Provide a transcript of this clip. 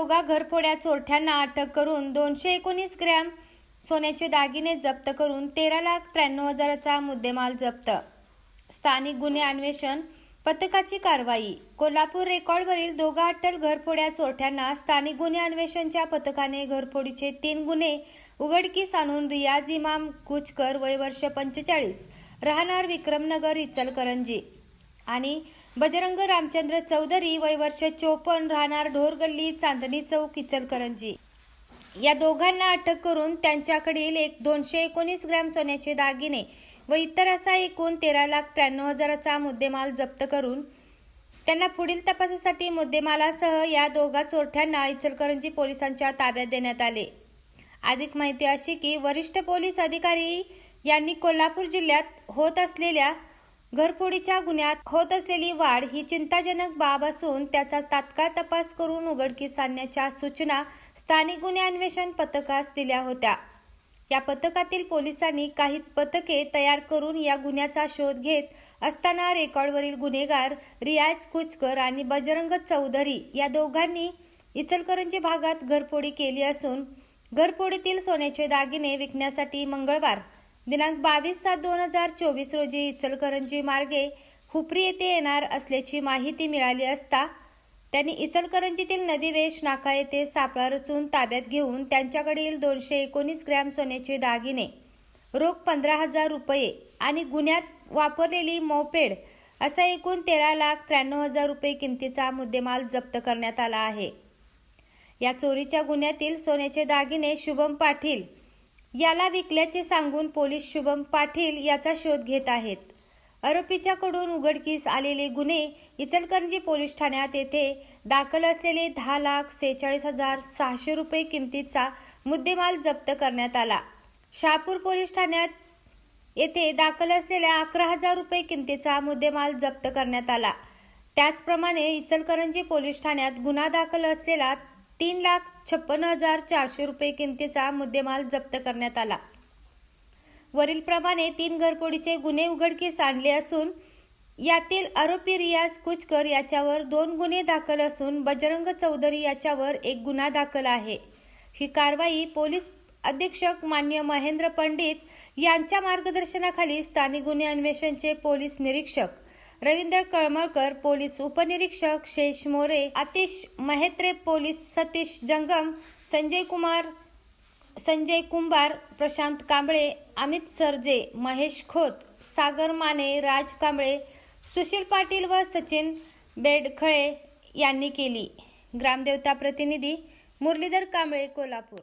दोघा घरफोड्या चोरठ्यांना अटक करून दोनशे एकोणीस ग्रॅम सोन्याचे दागिने जप्त करून तेरा लाख त्र्याण्णव हजाराचा मुद्देमाल जप्त. स्थानिक गुन्हे अन्वेषण पथकाची कारवाई. कोल्हापूर रेकॉर्डवरील दोघा अटल घरफोड्या चोरट्यांना स्थानिक गुन्हे अन्वेषणच्या पथकाने घरफोडीचे तीन गुन्हे उघडकीस आणून रियाज इमाम कुचकर वय वर्ष पंचेचाळीस राहणार विक्रमनगर इचलकरंजी आणि बजरंग रामचंद्र चौधरी वय वर्ष चोपन्न राहणार ढोरगल्ली चांदणी चौक इचलकरंजी. या दोघांना अटक करून त्यांच्याकडील एक दोनशे एकोणीस ग्रॅम सोन्याचे दागिने व इतर असा एकूण तेरा लाख त्र्याण्णव हजाराचा मुद्देमाल जप्त करून त्यांना पुढील तपासासाठी मुद्देमालासह या दोघा चोरट्यांना इचलकरंजी पोलिसांच्या ताब्यात देण्यात आले. अधिक माहिती अशी की वरिष्ठ पोलीस अधिकारी यांनी कोल्हापूर जिल्ह्यात होत असलेल्या घरफोडीच्या गुन्ह्यात होत असलेली वाढ ही चिंताजनक बाब असून त्याचा तात्काळ तपास करून उघडकीस आणण्याच्या सूचना स्थानिक गुन्हे अन्वेषण पथकास दिल्या होत्या. या पथकातील पोलिसांनी काही पथके तयार करून या गुन्ह्याचा शोध घेत असताना रेकॉर्डवरील गुन्हेगार रियाज कुचकर आणि बजरंग चौधरी या दोघांनी इचलकरंजी भागात घरफोडी केली असून घरफोडीतील सोन्याचे दागिने विकण्यासाठी मंगळवार दिनांक बावीस सात दोन हजार चोवीस रोजी इचलकरंजी मार्गे हुपरी येथे येणार असल्याची माहिती मिळाली असता त्यांनी इचलकरंजीतील नदीवेश नाका येथे सापळा रचून ताब्यात घेऊन त्यांच्याकडील दोनशे एकोणीस ग्रॅम सोन्याचे दागिने रोख पंधरा हजार रुपये आणि गुन्ह्यात वापरलेली मोपेड असा एकूण तेरा लाख त्र्याण्णव हजार रुपये किमतीचा मुद्देमाल जप्त करण्यात आला आहे. या चोरीच्या गुन्ह्यातील सोन्याचे दागिने शुभम पाटील याला विकल्याचे सांगून पोलीस शुभम पाटील याचा शोध घेत आहेत. आरोपीच्याकडून उघडकीस आलेले गुन्हे इचलकरंजी पोलीस ठाण्यात येथे दाखल असलेले दहा लाख सेहेचाळीस हजार सहाशे रुपये किमतीचा मुद्देमाल जप्त करण्यात आला. शहापूर पोलीस ठाण्यात येथे दाखल असलेल्या अकरा हजार रुपये किमतीचा मुद्देमाल जप्त करण्यात आला. त्याचप्रमाणे इचलकरंजी पोलीस ठाण्यात गुन्हा दाखल असलेला तीन लाख छप्पन्न हजार चारशे रुपये किमतीचा मुद्देमाल जप्त करण्यात आला. वरीलप्रमाणे तीन घरफोडीचे गुन्हे उघडकीस आणले असून यातील आरोपी रियाज कुचकर याच्यावर दोन गुन्हे दाखल असून बजरंग चौधरी याच्यावर एक गुन्हा दाखल आहे. ही कारवाई पोलीस अधीक्षक मान्य महेंद्र पंडित यांच्या मार्गदर्शनाखाली स्थानिक गुन्हे अन्वेषणचे पोलीस निरीक्षक रवींद्र कळमळकर पोलीस उपनिरीक्षक शेष मोरे आतिश महेत्रे पोलीस सतीश जंगम संजय कुमार संजय कुंभार प्रशांत कांबळे अमित सरजे महेश खोत सागर माने राज कांबळे सुशील पाटील व सचिन बेडखळे यांनी केली. ग्रामदेवता प्रतिनिधी मुरलीधर कांबळे कोल्हापूर.